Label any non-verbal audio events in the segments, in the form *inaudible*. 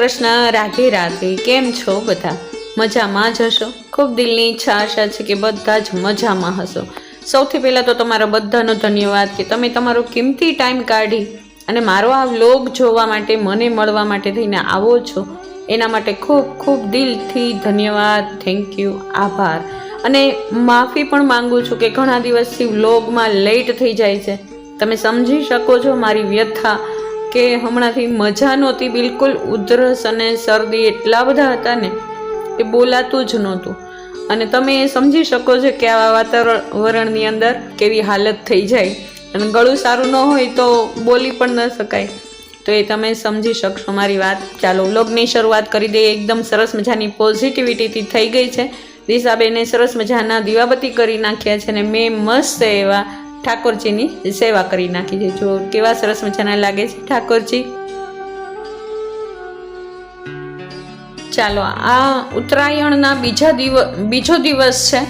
કૃષ્ણ, રાધે રાધે, કેમ છો બધા? મજામાં જ હશો? ખૂબ દિલની ઈચ્છા આશા છે કે બધા જ મજામાં હશો. સૌથી પહેલાં તો તમારા બધાનો ધન્યવાદ કે તમે તમારો કિંમતી ટાઈમ કાઢી અને મારો આ વ્લોગ જોવા માટે, મને મળવા માટે થઈને આવો છો. એના માટે ખૂબ ખૂબ દિલથી ધન્યવાદ. થેન્ક યુ આભાર. અને માફી પણ માગું છું કે ઘણા દિવસથી વ્લોગમાં લેટ થઈ જાય છે. તમે સમજી શકો છો મારી વ્યથા. કે હમણાંથી મજા નહોતી બિલકુલ ઉધરસ અને શરદી એટલા બધા હતા ને કે બોલાતું જ નહોતું. અને તમે એ સમજી શકો છો કે આવા વાતાવરણની અંદર કેવી હાલત થઈ જાય. અને ગળું સારું ન હોય તો બોલી પણ ન શકાય. તો એ તમે સમજી શકશો મારી વાત. ચાલો, વ્લોગની શરૂઆત કરી દઈએ. એકદમ સરસ મજાની પોઝિટિવિટીથી થઈ ગઈ છે. દિશાબેને સરસ મજાના દીવાબત્તી કરી નાખ્યા છે અને મેં મસ્ત એવા ઠાકોરજીની સેવા કરી નાખી છે. જો કેવા સરસ મજાના લાગે છે ઠાકોરજી. ચાલો, આ ઉત્તરાયણના બીજા દિવસ, બીજો દિવસ છે.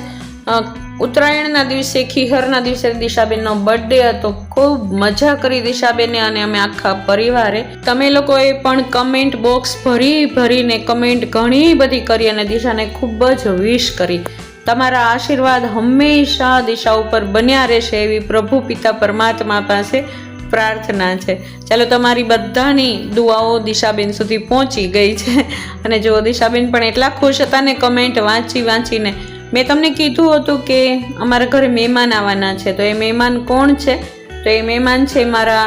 ઉત્તરાયણના દિવસે, ખીહરના દિવસે દિશાબેનનો બર્થડે હતો. ખૂબ મજા કરી દિશાબેને અને અમે આખા પરિવારે. તમે લોકોએ પણ કમેન્ટ બોક્સ ભરી ભરીને કમેન્ટ ઘણી બધી કરી અને દિશાને ખૂબ જ વિશ કરી. તમારા આશીર્વાદ હંમેશા દિશા ઉપર બન્યા રહેશે એવી પ્રભુ પિતા પરમાત્મા પાસે પ્રાર્થના છે. ચાલો તમારી બધાની દુઆઓ દિશાબેન સુધી પહોંચી ગઈ છે. અને જો દિશાબેન પણ એટલા ખુશ હતા ને કમેન્ટ વાંચી વાંચીને, મેં તમને કીધું હતું કે અમારા ઘરે મહેમાન આવવાના છે. તો એ મહેમાન કોણ છે? તો એ મહેમાન છે મારા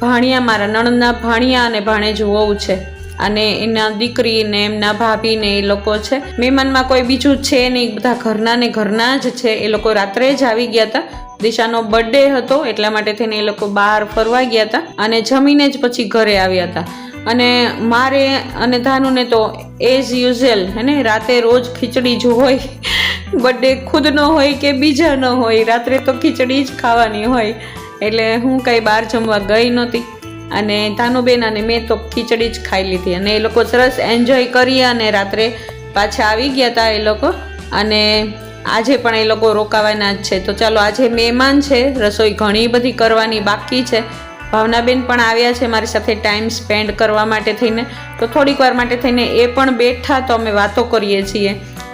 ભાણિયા, મારા નણંદના ભાણિયા અને ભાણેજ વહુ છે. અને એના દીકરીને, એમના ભાભીને એ લોકો છે. મહેમાનમાં કોઈ બીજું છે નહીં. બધા ઘરના ને ઘરના જ છે. એ લોકો રાત્રે જ આવી ગયા હતા. દિશાનો બર્થડે હતો, એટલા માટે થઈને એ લોકો બહાર ફરવા ગયા હતા અને જમીને જ પછી ઘરે આવ્યા હતા. અને મારે અને ધાનુને તો એઝ યુઝ્યુઅલ હે ને? રાતે રોજ ખીચડી જ હોય. બર્થડે ખુદનો હોય કે બીજાનો હોય? રાત્રે તો ખીચડી જ ખાવાની હોય. એટલે હું કંઈ બહાર જમવા ગઈ નહોતી. અને ધાનુબેન અને મેં તો ખીચડી જ ખાઈ લીધી. અને એ લોકો સરસ એન્જોય કરી અને રાત્રે પાછા આવી ગયા હતા એ લોકો. અને આજે પણ એ લોકો રોકાવાના જ છે. તો ચાલો, આજે મહેમાન છે, રસોઈ ઘણી બધી કરવાની બાકી છે. ભાવનાબેન પણ આવ્યા છે મારી સાથે ટાઈમ સ્પેન્ડ કરવા માટે થઈને. તો થોડીક વાર માટે થઈને એ પણ બેઠા તો અમે વાતો કરીએ છીએ.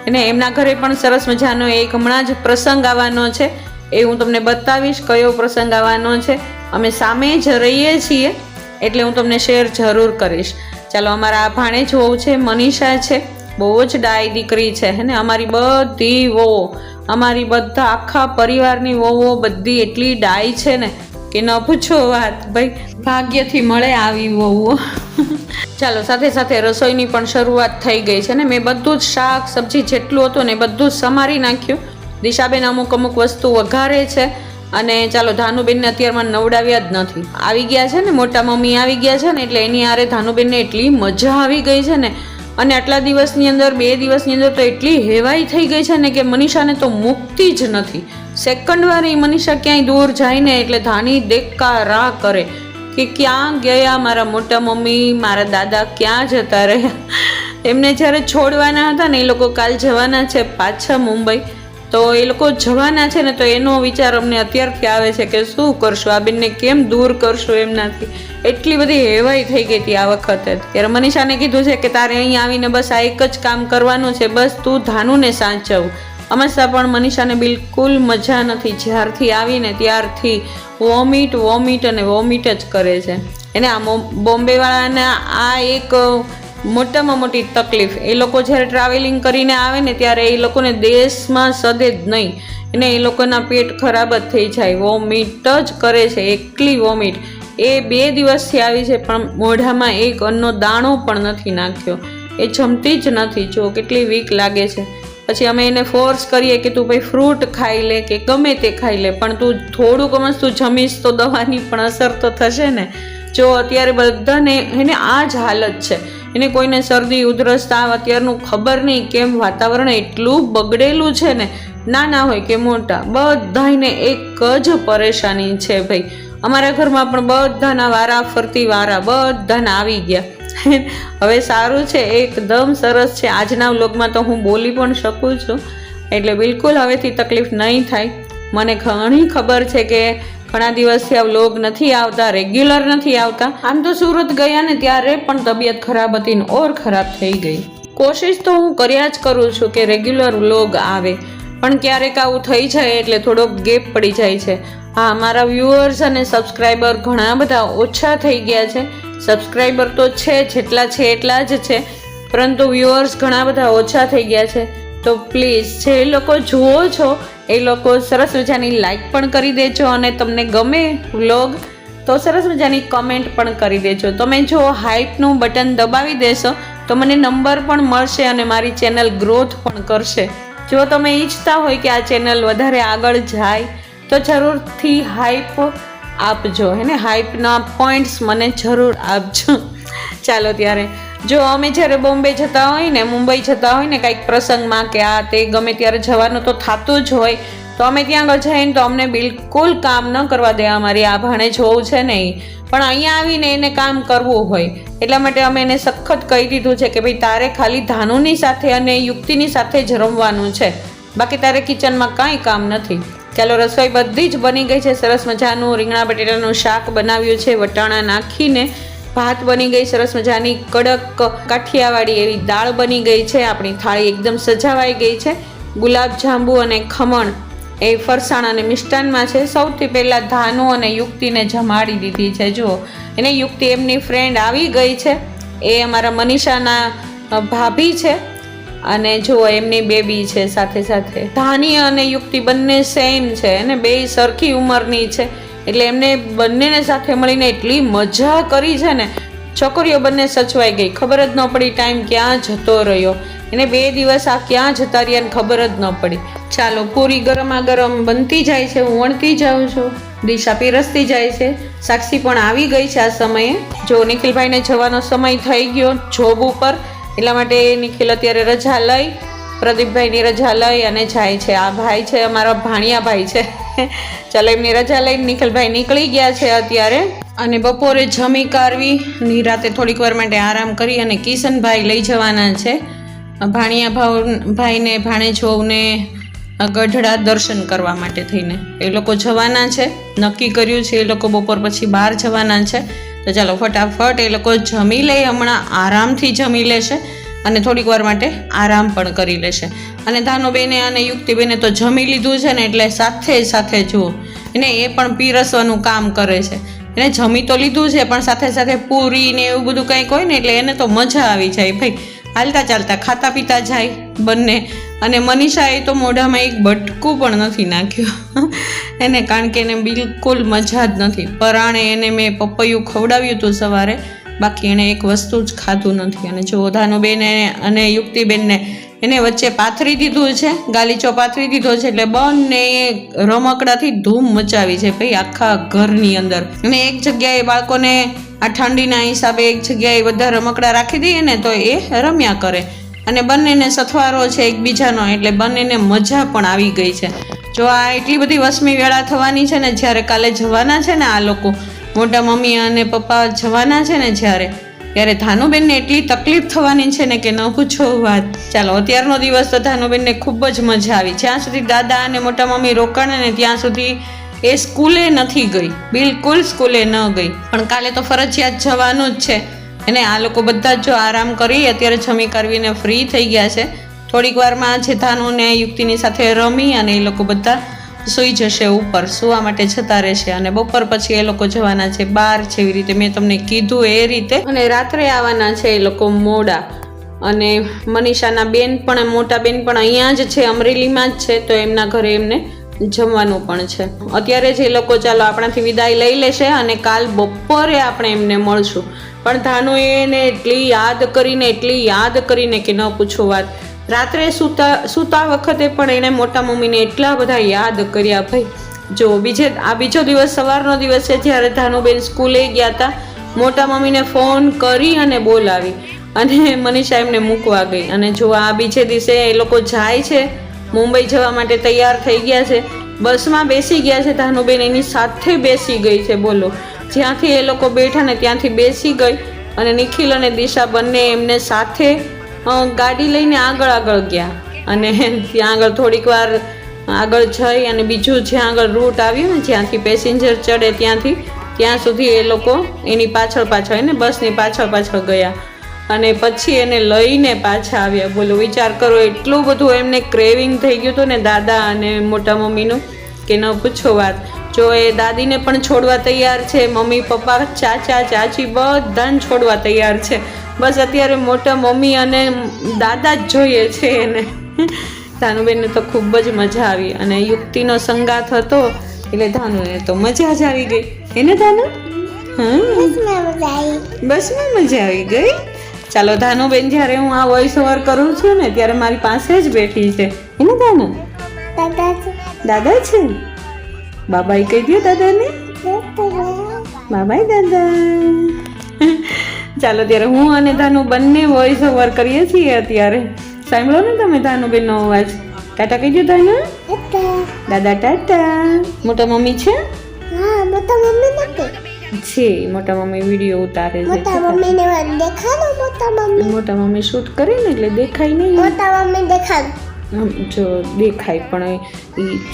અને એમના ઘરે પણ સરસ મજાનો એક હમણાં જ પ્રસંગ આવવાનો છે. એ હું તમને બતાવીશ કયો પ્રસંગ આવવાનો છે. અમે સામે જ રહીએ છીએ. એટલે હું તમને શેર જરૂર કરીશ. ચાલો, અમારા આ ભાણેજ વહુ છે, મનીષા છે, બહુ જ ડાય દીકરી છે, હે ને? અમારી બધી વહુઓ, અમારી બધા આખા પરિવારની વહુઓ બધી એટલી ડાય છે ને કે ન પૂછો વાત. ભાઈ, ભાગ્યથી મળે આવી વહુઓ. ચાલો, સાથે સાથે રસોઈની પણ શરૂઆત થઈ ગઈ છે ને? મેં બધું જ શાક, સબ્જી જેટલું હતું ને બધું જ સમારી નાખ્યું. દિશાબેન અમુક અમુક વસ્તુ વઘારે છે. અને ચાલો, ધાનુબેનને અત્યારમાં નવડાવ્યા જ નથી. આવી ગયા છે ને, મોટા મમ્મી આવી ગયા છે ને, એટલે એની આરે ધાનુબેનને એટલી મજા આવી ગઈ છે ને. અને આટલા દિવસની અંદર, બે દિવસની અંદર તો એટલી હેવાઈ થઈ ગઈ છે ને કે મનીષાને તો મુક્તિ જ નથી. સેકન્ડ વાર એ મનીષા ક્યાંય દૂર જાય ને, એટલે ધાની દેખકા રાહ કરે કે ક્યાં ગયા મારા મોટા મમ્મી, મારા દાદા ક્યાં જતા રહ્યા. એમને જ્યારે છોડવાના હતા ને, એ લોકો કાલ જવાના છે પાછા મુંબઈ. તો એ લોકો જવાના છે ને તો એનો વિચાર અમને અત્યારથી આવે છે કે શું કરશું? આ બેનને કેમ દૂર કરશું એમનાથી? એટલી બધી હેવાઈ થઈ ગઈ હતી આ વખતે. ત્યારે મનીષાને કીધું છે કે તારે અહીં આવીને બસ આ એક જ કામ કરવાનું છે, બસ તું ધાનુને સાચવ. અમસ્તા પણ મનીષાને બિલકુલ મજા નથી. જ્યારથી આવીને ત્યારથી વોમિટ વોમિટ અને વોમિટ જ કરે છે. એને આ બોમ્બેવાળાના આ એક મોટામાં મોટી તકલીફ. એ લોકો જ્યારે ટ્રાવેલિંગ કરીને આવે ને ત્યારે એ લોકોને દેશમાં સદે જ નહીં. એને એ લોકોના પેટ ખરાબ જ થઈ જાય. વોમિટ જ કરે છે, એકલી વોમિટ એ બે દિવસથી આવી છે, પણ મોઢામાં એક અન્નનો દાણો પણ નથી નાખ્યો. એ જમતી જ નથી. જો કેટલી વીક લાગે છે. પછી અમે એને ફોર્સ કરીએ કે તું ભાઈ ફ્રૂટ ખાઈ લે કે ગમે તે ખાઈ લે, પણ તું થોડુંક અમસ તું જમીશ તો દવાની પણ અસર તો થશે ને. જો અત્યારે બધાને, એને આ જ હાલત છે. એને કોઈને શરદી, ઉધરસ, તાવ અત્યારનું ખબર નહીં કેમ વાતાવરણ એટલું બગડેલું છે ને? નાના હોય કે મોટા. બધાને એક જ પરેશાની છે ભાઈ. અમારા ઘરમાં પણ બધાના વારા ફરતી વારા બધાના આવી ગયા. *laughs* હવે સારું છે, એકદમ સરસ છે. આજના વ્લોગમાં તો હું બોલી પણ શકું છું. એટલે બિલકુલ હવેથી તકલીફ નહીં થાય. મને ઘણી ખબર છે કે ઘણા દિવસથી આ વ્લોગ નથી આવતા રેગ્યુલર નથી આવતા. આમ તો સુરત ગયા ને ત્યારે પણ તબિયત ખરાબ હતી ને ઓર ખરાબ થઈ ગઈ. કોશિશ તો હું કર્યા જ કરું છું કે રેગ્યુલર વ્લોગ આવે, પણ ક્યારેક આવું થઈ જાય એટલે થોડોક ગેપ પડી જાય છે. હા, મારા વ્યુઅર્સ અને સબસ્ક્રાઈબર ઘણા બધા ઓછા થઈ ગયા છે. સબસ્ક્રાઈબર તો છે, જેટલા છે એટલા જ છે, પરંતુ વ્યુઅર્સ ઘણા બધા ઓછા થઈ ગયા છે. તો પ્લીઝ જે લોકો જુઓ છો, એ લોકો સરસ મજાની લાઈક પણ કરી દેજો અને તમને ગમે વ્લોગ તો સરસ મજાની કમેન્ટ પણ કરી દેજો. તમે જો હાઇપનું બટન દબાવી દેશો, તો મને નંબર પણ મળશે અને મારી ચેનલ ગ્રોથ પણ કરશે. જો તમે ઈચ્છતા હોય કે આ ચેનલ વધારે આગળ જાય, તો જરૂરથી હાઇપ આપજો. હે ને? હાઇપના પોઈન્ટ્સ મને જરૂર આપજો. ચાલો ત્યારે. જો અમે જ્યારે બોમ્બે જતા હોય ને, મુંબઈ જતા હોય ને કંઈક પ્રસંગમાં કે આ તે ગમે ત્યારે જવાનું તો થતું જ હોય, તો અમે ત્યાં આગળ જઈને તો અમને બિલકુલ કામ ન કરવા દે અમારી આ ભાણે જોવું છે નહીં. પણ અહીંયા આવીને એને કામ કરવું હોય, એટલા માટે અમે એને સખત કહી દીધું છે કે ભાઈ તારે ખાલી ધાનુની સાથે અને યુક્તિની સાથે જ રમવાનું છે. બાકી તારે કિચનમાં કાંઈ કામ નથી. ચાલો, રસોઈ બધી જ બની ગઈ છે, સરસ મજાનું રીંગણા બટેટાનું શાક બનાવ્યું છે, વટાણા નાખીને ભાત બની ગઈ, સરસ મજાની કડક કાઠિયાવાડી એવી દાળ બની ગઈ છે. આપણી થાળી એકદમ સજાવાઈ ગઈ છે. ગુલાબ જાંબુ અને ખમણ એ ફરસાણ અને મિષ્ટાનમાં છે. સૌથી પહેલાં ધાનુ અને યુક્તિને જમાડી દીધી છે. જુઓ, એને યુક્તિ એમની ફ્રેન્ડ આવી ગઈ છે. એ અમારા મનીષાના ભાભી છે. અને જુઓ, એમની બેબી છે સાથે સાથે. ધાની અને યુક્તિ બંને સેમ છે. અને બે સરખી ઉંમરની છે. એટલે એમને બંનેને સાથે મળીને એટલી મજા કરી છે ને. છોકરીઓ બંને સચવાઈ ગઈ. ખબર જ ન પડી ટાઈમ ક્યાં જતો રહ્યો. એને બે દિવસ આ ક્યાં જતા રહ્યા ને ખબર જ ન પડી. ચાલો, પૂરી ગરમા ગરમ બનતી જાય છે, હું વણતી જાઉં છું. દિશા પીરસતી જાય છે. સાક્ષી પણ આવી ગઈ છે આ સમયે. જો નિખિલભાઈને જવાનો સમય થઈ ગયો જોબ ઉપર, એટલા માટે નિખિલ અત્યારે રજા લઈ પ્રદીપભાઈની રજા લઈ અને જાય છે. આ ભાઈ છે અમારા ભાણિયા ભાઈ છે. ચાલો એમની રજા લઈને નિખિલભાઈ નીકળી ગયા છે અત્યારે. અને બપોરે જમી કારવી ની રાતે થોડીક વાર માટે આરામ કરી અને કિશનભાઈ લઈ જવાના છે. ભાણિયા ભાવ ભાઈને ભાણેજોને ગઢડા દર્શન કરવા માટે થઈને. એ લોકો જવાના છે. નક્કી કર્યું છે એ લોકો બપોર પછી બહાર જવાના છે. તો ચાલો ફટાફટ એ લોકો જમી લે. હમણાં આરામથી જમી લેશે. અને થોડીક વાર માટે આરામ પણ કરી લેશે. અને ધાનુબેને અને યુક્તિબેને તો જમી લીધું છે ને એટલે સાથે સાથે જુઓ. એને એ પણ પીરસવાનું કામ કરે છે. એને જમી તો લીધું છે, પણ સાથે સાથે પૂરી ને એવું બધું કંઈક હોય ને એટલે એને તો મજા આવી જાય. ભાઈ, હાલતા ચાલતા ખાતા પીતા જાય બંને. અને મનીષાએ તો મોઢામાં એક બટકું પણ નથી નાખ્યું. *laughs* એને કારણ કે એને બિલકુલ મજા જ નથી. પરાણે એને મેં પપૈયું ખવડાવ્યું હતું સવારે. બાકી એણે એક વસ્તુ જ ખાધું નથી. અને જો ધાનુબેને અને યુક્તિબેનને એને વચ્ચે પાથરી દીધું છે, ગાલીચો પાથરી દીધો છે, એટલે બંને રમકડાથી ધૂમ મચાવી છે ભાઈ આખા ઘરની અંદર. અને એક જગ્યાએ બાળકોને આ ઠંડીના હિસાબે એક જગ્યાએ બધા રમકડા રાખી દઈએ ને તો એ રમ્યા કરે. અને બંનેને સથવારો છે એકબીજાનો, એટલે બંનેને મજા પણ આવી ગઈ છે. જો આ એટલી બધી વસમી વેળા થવાની છે ને, જ્યારે કાલે જવાના છે ને આ લોકો મોટા મમ્મી અને પપ્પા જવાના છે ને જ્યારે, ત્યારે ધાનુબેનને એટલી તકલીફ થવાની છે ને કે ન પૂછો વાત. ચાલો, અત્યારનો દિવસ તો ધાનુબેનને ખૂબ જ મજા આવી. જ્યાં સુધી દાદા અને મોટા મમ્મી રોકાણે ને ત્યાં સુધી એ સ્કૂલે નથી ગઈ. બિલકુલ સ્કૂલે ન ગઈ. પણ કાલે તો ફરજિયાત જવાનું જ છે. અને આ લોકો બધા જ જો આરામ કરી, અત્યારે જમી કરવીને ફ્રી થઈ ગયા છે. થોડીક વારમાં જે ધાનુને યુક્તિની સાથે રમી અને એ લોકો બધા સૂઈ જશે ઉપર, સુવા માટે જતા રહેશે અને બપોર પછી એ લોકો જવાના છે બહાર જેવી રીતે મેં તમને કીધું એ રીતે. અને રાત્રે આવવાના છે એ લોકો મોડા. અને મનીષાના બેન પણ, મોટા બેન પણ અહીંયા જ છે, અમરેલીમાં જ છે, તો એમના ઘરે એમને જમવાનું પણ છે. અત્યારે જ એ લોકો ચાલો આપણાથી વિદાય લઈ લેશે અને કાલ બપોરે આપણે એમને મળશું. પણ ધાનુએ એને એટલી યાદ કરીને, એટલી યાદ કરીને કે ન પૂછો વાત. રાત્રે સૂતા સૂતા વખતે પણ એણે મોટા મમ્મીને એટલા બધા યાદ કર્યા, ભાઈ, જો બીજે, આ બીજો દિવસ સવારનો દિવસ છે જ્યારે ધાનુબેન સ્કૂલે ગયા હતા મોટા મમ્મીને ફોન કરી અને બોલાવી અને મનીષા એમને મૂકવા ગઈ. અને જો આ બીજે દિવસે એ લોકો જાય છે, મુંબઈ જવા માટે તૈયાર થઈ ગયા છે, બસમાં બેસી ગયા છે, ધાનુબેન એની સાથે બેસી ગઈ છે, બોલો. જ્યાંથી એ લોકો બેઠા ને ત્યાંથી બેસી ગઈ અને નિખિલ અને દિશા બંને એમને સાથે ગાડી લઈને આગળ આગળ ગયા. અને ત્યાં આગળ થોડીક વાર આગળ જઈ અને બીજું જ્યાં આગળ રૂટ આવ્યું ને, જ્યાંથી પેસેન્જર ચડે ત્યાંથી, ત્યાં સુધી એ લોકો એની પાછળ પાછળ એને બસની પાછળ પાછળ ગયા. અને પછી એને લઈને પાછા આવ્યા. બોલો, વિચાર કરો, એટલું બધું એમને ક્રેવિંગ થઈ ગયું હતું ને દાદા અને મોટા મમ્મીનું, કે ન પૂછો વાત. જો એ દાદીને પણ છોડવા તૈયાર છે, મમ્મી, પપ્પા, ચાચા, ચાચી બધાને છોડવા તૈયાર છે. બસ અત્યારે મોટા મમ્મી અને દાદા જ જોઈએ છે એને. ધાનુબેનને તો ખૂબ જ મજા આવી અને યુક્તિનો સંગાથ હતો એટલે ધાનુને તો મજા જ આવી ગઈ. એને ધાનુ? બસમાં મજા આવી ગઈ. ચાલો ધાનુબેન, જ્યારે હું આ વોઇસ ઓવર કરું છું ને, ત્યારે મારી પાસે જ બેઠી છે. એને ધાનુ? દાદા છે. બાબાએ કહી દો દાદાને? બાબાઈ દાદા. ચાલો ત્યારે હું અને ધાનુ બંને વોઇસ ઓવર કરીએ છીએ અત્યારે. સાંભળો ને તમે ધાનુબેનનો અવાજ. ટાટા કહી દો ધાનુ દાદા ટાટા. મોટા મમ્મી છે? છે મોટા મમ્મી વીડિયો ઉતારે છે. મોટા મમ્મીને દેખાડો મોટા મમ્મી. મોટા મમ્મી શૂટ કરે ને એટલે દેખાય નહીં. મોટા મમ્મી દેખાડ. જો દેખાય પણ એ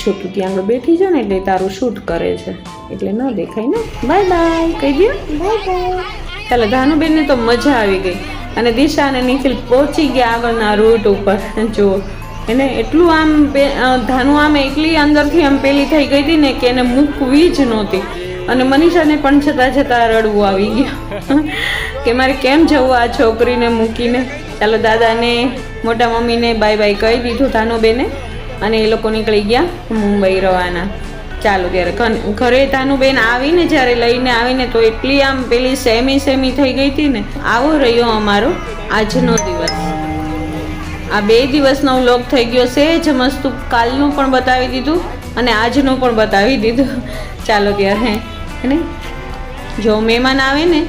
છોટું ત્યાં આગળ બેઠી છે ને એટલે તારું શૂટ કરે છે. એટલે ન દેખાય ને. બાય બાય કહી દો બાય બાય ચાલો ધાનુબેનને તો મજા આવી ગઈ. અને દિશા અને નિખિલ પહોંચી ગયા આગળના રૂટ ઉપર. જુઓ એને એટલું આમ ધાનુ આમ એટલી અંદરથી આમ પેલી થઈ ગઈ હતી ને કે એને મૂકવી જ નહોતી. અને મનીષાને પણ છતાં છતાં રડવું આવી ગયું. કે મારે કેમ જવું આ છોકરીને મૂકીને? ચાલો દાદાને, મોટા મમ્મીને બાય બાય કહી દીધું ધાનુબેને. અને એ લોકો નીકળી ગયા મુંબઈ રવાના. ચાલો ત્યારે ઘરે તાનુબેન આવીને જ્યારે લઈને આવીને તો એટલી આમ પેલી સેમી સેમી થઈ ગઈ હતી ને, આવો રહ્યો અમારો આજનો દિવસ. આ બે દિવસનો વ્લોગ થઈ ગયો સહેજ મસ્ત કાલનું પણ બતાવી દીધું અને આજનું પણ બતાવી દીધું. ચાલો ત્યારે હે ને? જો મહેમાન આવે ને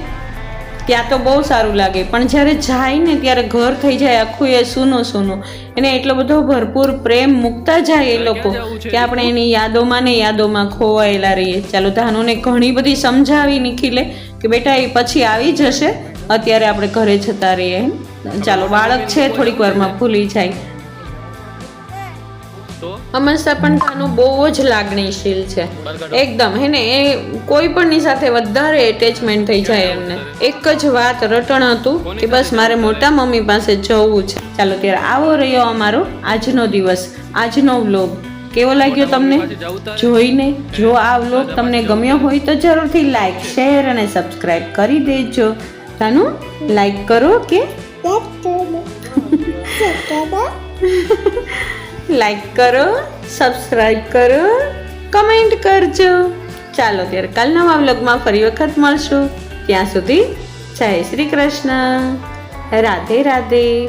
ત્યાં તો બહુ સારું લાગે. પણ જ્યારે જાય ને ત્યારે ઘર થઈ જાય આખું એ સૂનું સૂનું. એને એટલો બધો ભરપૂર પ્રેમ મૂકતા જાય એ લોકો કે આપણે એની યાદોમાં ને યાદોમાં ખોવાયેલા રહીએ. ચાલો ધાનુને ઘણી બધી સમજાવી નિખિલે કે બેટા એ પછી આવી જશે. અત્યારે આપણે ઘરે જતા રહીએ. ચાલો બાળક છે થોડીક વારમાં ભૂલી જાય. હંમેશા પણ તાનું બહુ જ લાગણીશીલ છે. એકદમ હે ને એ કોઈ પણની સાથે વધારે એટેચમેન્ટ થઈ જાય એમને. એક જ વાત રટણ હતું કે બસ મારે મોટા મમ્મી પાસે જવું છે. ચાલો ત્યારે આવો રહ્યો અમારો આજનો દિવસ આજનો વ્લોગ કેવો લાગ્યો તમને? જોઈને જો આ વ્લોગ તમને ગમ્યો હોય તો જરૂરથી લાઈક શેર અને સબસ્ક્રાઈબ કરી દેજો. તાનું લાઈક કરો કે? *laughs* લાઈક કરો સબસ્ક્રાઈબ કરો, કમેન્ટ કરજો. ચાલો ત્યારે કાલ નવા વ્લોગમાં ફરી વખત મળશું. ત્યાં સુધી જય શ્રી કૃષ્ણ. રાધે રાધે.